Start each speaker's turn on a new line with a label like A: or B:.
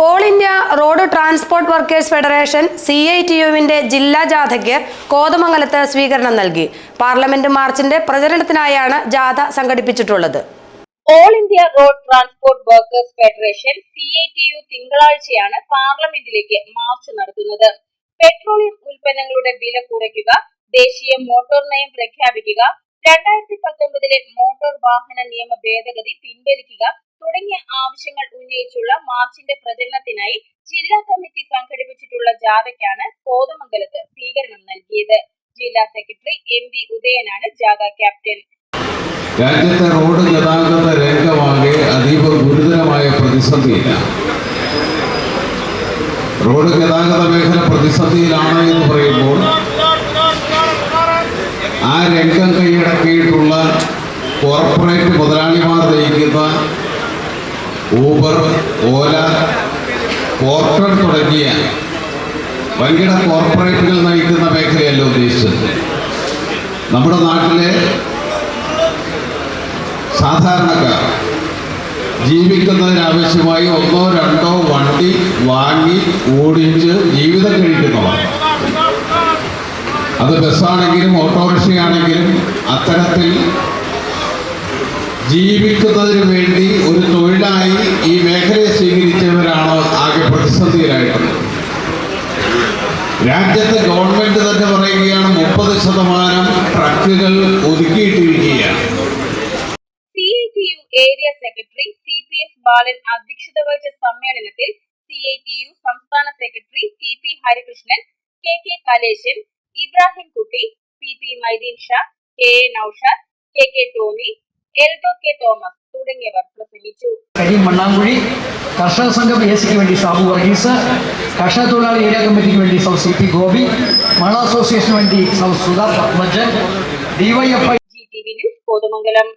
A: All India road transport workers federation C I T യുവിന്റെ ജില്ലാ ജാഥയ്ക്ക് കോതമംഗലത്ത് സ്വീകരണം നൽകി. പാർലമെന്റ് മാർച്ചിന്റെ പ്രചരണത്തിനായാണ് ജാഥ സംഘടിപ്പിച്ചിട്ടുള്ളത്.
B: All India road transport workers federation C I T U തിങ്കളാഴ്ചയാണ് പാർലമെന്റിലേക്ക് മാർച്ച് നടത്തുന്നത്. പെട്രോളിയം ഉൽപ്പന്നങ്ങളുടെ വില കുറയ്ക്കുക ദേശീയ മോട്ടോർ നയം പ്രഖ്യാപിക്കുക രണ്ടായിരത്തി പത്തൊമ്പതിലെ മോട്ടോർ വാഹന നിയമ ഭേദഗതി പിൻവലിക്കുക തുടങ്ങിയ ആവശ്യങ്ങൾ ഉന്നയിച്ചുള്ള മാർച്ചിന്റെ പ്രചരണത്തിനായി ജില്ലാ കമ്മിറ്റി സംഘടിപ്പിച്ചിട്ടുള്ള ജാഥയ്ക്കാണ് കോതമംഗലത്ത് സ്വീകരണം നൽകിയത്. ജില്ലാ സെക്രട്ടറി എം വി ഉദയനാണ് ജാഥ ക്യാപ്റ്റൻ.
C: രാജ്യത്തെ റോഡ് ഗതാഗത രംഗമാകെ അതീവ ഗുരുതരമായ പ്രതിസന്ധിയിലാണ് റോഡ് ഗതാഗത മേഖല പ്രതിസന്ധിയിലാണ് എന്ന് പറയുമ്പോൾ ആ രംഗം കൈയടക്കിയിട്ടുള്ള കോർപ്പറേറ്റ് മുതലാളിമാർ നയിക്കുന്ന ഊബർ ഓല പോർട്ടർ തുടങ്ങിയ വൻകിട കോർപ്പറേറ്റുകൾ നയിക്കുന്ന മേഖലയല്ല ഉദ്ദേശിച്ചത്? നമ്മുടെ നാട്ടിലെ സാധാരണക്കാർ ജീവിക്കുന്നതിനാവശ്യമായി ഒന്നോ രണ്ടോ വണ്ടി വാങ്ങി ഓടിച്ച് ജീവിതം കഴിക്കുന്നവർ. അത് ബസ്സാണെങ്കിലും ഓട്ടോറിക്ഷയാണെങ്കിലും അത്തരത്തിൽ ജീവിക്കുന്നതിന് വേണ്ടി ഒരു തൊഴിലായി ഈ മേഖലയെ സ്വീകരിച്ചവരാണ് ആകെ പ്രതിസന്ധിയിലായിട്ടുള്ളത്? രാജ്യത്തെ ഗവൺമെന്റ് തന്നെ പറയുകയാണ് മുപ്പത് ശതമാനം ട്രക്കുകൾ ഒതുക്കിയിട്ടിരിക്കുകയാണ്.
B: Area secretary C P S Balan അധ്യക്ഷത വഹിച്ച സമ്മേളനത്തിൽ സി ഐ ടി യു സംസ്ഥാന secretary T P Harikrishnan K K Kaleshan Ibrahim Kutty P P Maideen Shah K A Naushad K K Tomy Eldho K Thomas തുടങ്ങിയവർ പ്രസംഗിച്ചു.
D: കരീം മണ്ണാങ്കുഴി കർഷക സംഘം A സിക്ക് വേണ്ടി സാബു വർഗീസ് കർഷക തൊഴിലാളി ഏരിയ കമ്മിറ്റിക്ക് വേണ്ടി സൗ സി പി ഗോപി മണ അസോസിയേഷന് വേണ്ടി സൗ Sudha Padmajan DYFI
B: G T V news Kothamangalam